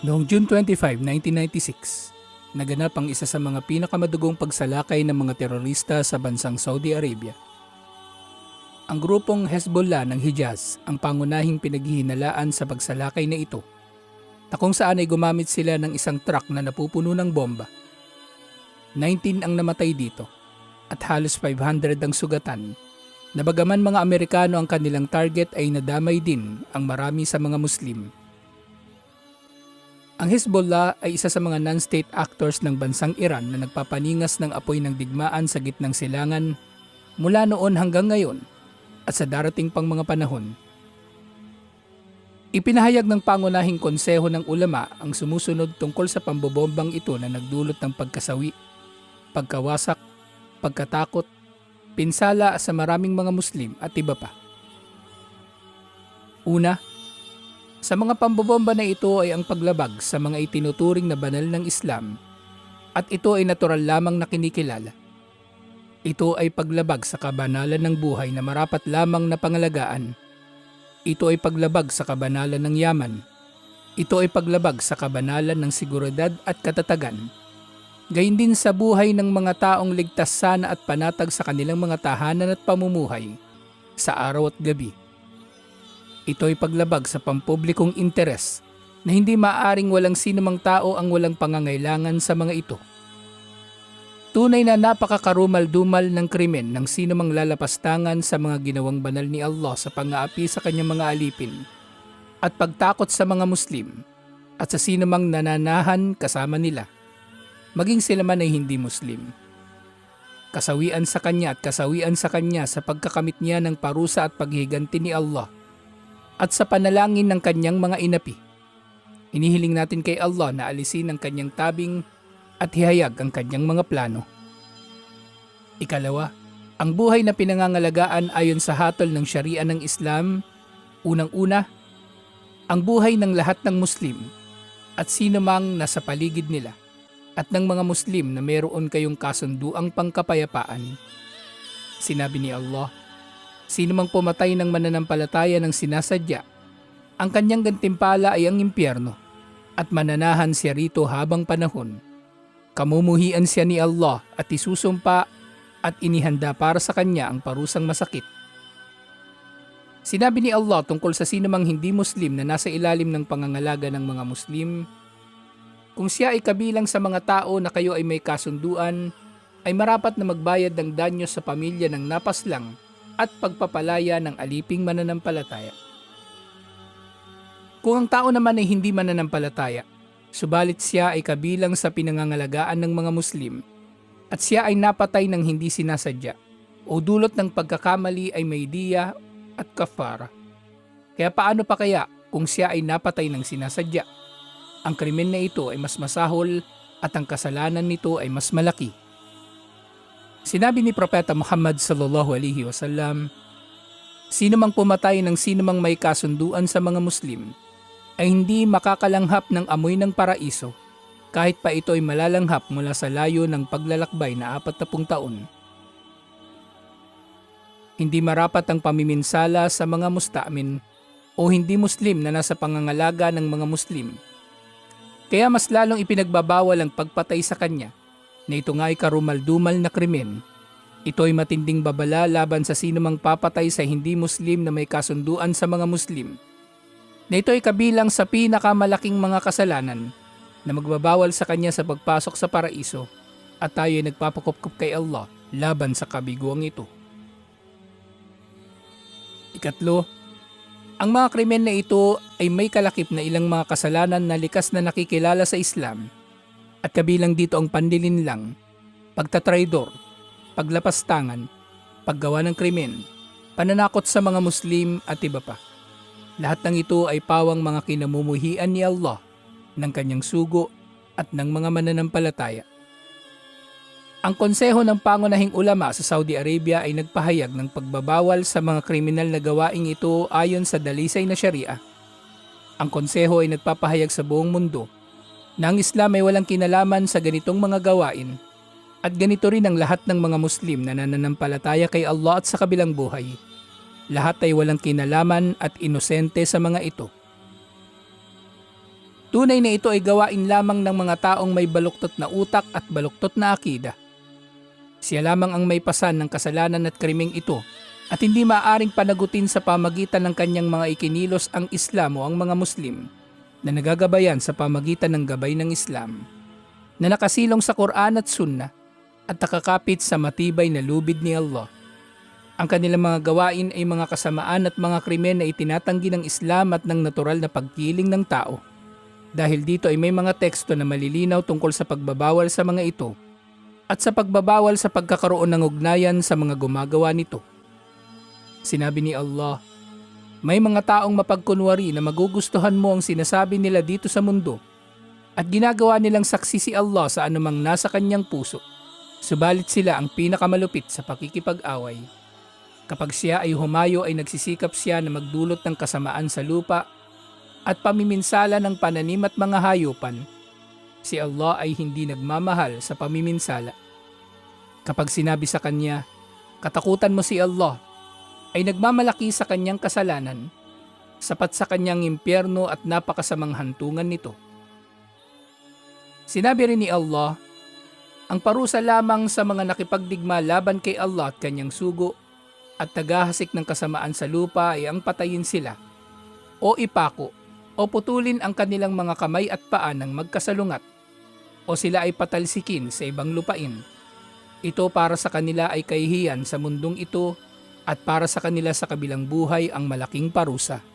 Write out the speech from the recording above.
Noong June 25, 1996, naganap ang isa sa mga pinakamadugong pagsalakay ng mga terorista sa bansang Saudi Arabia. Ang grupong Hezbollah ng Hijaz ang pangunahing pinaghihinalaan sa pagsalakay na ito na kung saan ay gumamit sila ng isang truck na napupuno ng bomba. 19 ang namatay dito at halos 500 ang sugatan na bagaman mga Amerikano ang kanilang target ay nadamay din ang marami sa mga Muslim. Ang Hezbollah ay isa sa mga non-state actors ng bansang Iran na nagpapaningas ng apoy ng digmaan sa gitnang silangan mula noon hanggang ngayon at sa darating pang mga panahon. Ipinahayag ng pangunahing konseho ng ulama ang sumusunod tungkol sa pambobombang ito na nagdulot ng pagkasawi, pagkawasak, pagkatakot, pinsala sa maraming mga Muslim at iba pa. Una, sa mga pambobomba na ito ay ang paglabag sa mga itinuturing na banal ng Islam at ito ay natural lamang na kinikilala. Ito ay paglabag sa kabanalan ng buhay na marapat lamang na pangalagaan. Ito ay paglabag sa kabanalan ng yaman. Ito ay paglabag sa kabanalan ng seguridad at katatagan. Gayun din sa buhay ng mga taong ligtas sana at panatag sa kanilang mga tahanan at pamumuhay sa araw at gabi. Ito ay paglabag sa pampublikong interes na hindi maaring walang sinumang tao ang walang pangangailangan sa mga ito. Tunay na napakakarumal-dumal ng krimen ng sinumang lalapastangan sa mga ginawang banal ni Allah sa pang-aapi sa kanyang mga alipin at pagtakot sa mga Muslim at sa sinumang nananahan kasama nila, maging sila man ay hindi Muslim. Kasawian sa kanya at kasawian sa kanya sa pagkakamit niya ng parusa at paghiganti ni Allah at sa panalangin ng kanyang mga inapi. Inihiling natin kay Allah na alisin ang kanyang tabing at hihayag ang kanyang mga plano. Ikalawa, ang buhay na pinangangalagaan ayon sa hatol ng Sharia ng Islam, unang-una, ang buhay ng lahat ng Muslim at sino mang nasa paligid nila at ng mga Muslim na meron kayong kasunduang pangkapayapaan. Sinabi ni Allah, sino mang pumatay ng mananampalataya ng sinasadya, ang kanyang gantimpala ay ang impyerno at mananahan siya rito habang panahon. Kamumuhian siya ni Allah at isusumpa at inihanda para sa kanya ang parusang masakit. Sinabi ni Allah tungkol sa sinumang hindi Muslim na nasa ilalim ng pangangalaga ng mga Muslim, kung siya ay kabilang sa mga tao na kayo ay may kasunduan, ay marapat na magbayad ng danyo sa pamilya ng napaslang at pagpapalaya ng aliping mananampalataya. Kung ang tao naman ay hindi mananampalataya, subalit siya ay kabilang sa pinangangalagaan ng mga Muslim at siya ay napatay ng hindi sinasadya o dulot ng pagkakamali ay may diya at kafara. Kaya paano pa kaya kung siya ay napatay ng sinasadya? Ang krimen na ito ay mas masahol at ang kasalanan nito ay mas malaki. Sinabi ni Propeta Muhammad sallallahu alaihi wasallam, Sino mang pumatay ng sino mang may kasunduan sa mga Muslim ay hindi makakalanghap ng amoy ng paraiso kahit pa ito ay malalanghap mula sa layo ng paglalakbay na apat na pung taon. Hindi marapat ang pamiminsala sa mga mustamin o hindi Muslim na nasa pangangalaga ng mga Muslim. Kaya mas lalong ipinagbabawal ang pagpatay sa kanya na ito nga ay karumaldumal na krimen. Ito ay matinding babala laban sa sinumang papatay sa hindi Muslim na may kasunduan sa mga Muslim. Na ito ay kabilang sa pinakamalaking mga kasalanan na magbabawal sa kanya sa pagpasok sa paraiso at tayo ay nagpapakupkup kay Allah laban sa kabiguang ito. Ikatlo, ang mga krimen na ito ay may kalakip na ilang mga kasalanan na likas na nakikilala sa Islam at kabilang dito ang pandilinlang, pagtatraidor, paglapastangan, paggawa ng krimen, pananakot sa mga Muslim at iba pa. Lahat ng ito ay pawang mga kinamumuhian ni Allah ng kanyang sugo at ng mga mananampalataya. Ang konseho ng pangunahing ulama sa Saudi Arabia ay nagpahayag ng pagbabawal sa mga kriminal na gawaing ito ayon sa dalisay na sharia. Ang konseho ay nagpapahayag sa buong mundo na ang Islam ay walang kinalaman sa ganitong mga gawain at ganito rin ang lahat ng mga Muslim na nananampalataya kay Allah at sa kabilang buhay. Lahat ay walang kinalaman at inosente sa mga ito. Tunay na ito ay gawain lamang ng mga taong may baluktot na utak at baluktot na akida. Siya lamang ang may pasan ng kasalanan at krimeng ito at hindi maaaring panagutin sa pamagitan ng kanyang mga ikinilos ang Islam o ang mga Muslim na nagagabayan sa pamagitan ng gabay ng Islam na nakasilong sa Quran at Sunnah at nakakapit sa matibay na lubid ni Allah. Ang kanilang mga gawain ay mga kasamaan at mga krimen na itinatanggi ng Islam at ng natural na pagkiling ng tao. Dahil dito ay may mga teksto na malilinaw tungkol sa pagbabawal sa mga ito at sa pagbabawal sa pagkakaroon ng ugnayan sa mga gumagawa nito. Sinabi ni Allah, may mga taong mapagkunwari na magugustuhan mo ang sinasabi nila dito sa mundo at ginagawa nilang saksi si Allah sa anumang nasa kanyang puso. Subalit sila ang pinakamalupit sa pakikipag-away. Kapag siya ay humayo ay nagsisikap siya na magdulot ng kasamaan sa lupa at pamiminsala ng pananim at mga hayupan. Si Allah ay hindi nagmamahal sa pamiminsala. Kapag sinabi sa kanya, katakutan mo si Allah, ay nagmamalaki sa kanyang kasalanan, sapat sa kanyang impyerno at napakasamang hantungan nito. Sinabi rin ni Allah, ang parusa lamang sa mga nakipagdigma laban kay Allah at kanyang sugo at tagahasik ng kasamaan sa lupa ay ang patayin sila o ipako o putulin ang kanilang mga kamay at paa ng magkasalungat o sila ay patalsikin sa ibang lupain. Ito para sa kanila ay kahihiyan sa mundong ito at para sa kanila sa kabilang buhay ang malaking parusa.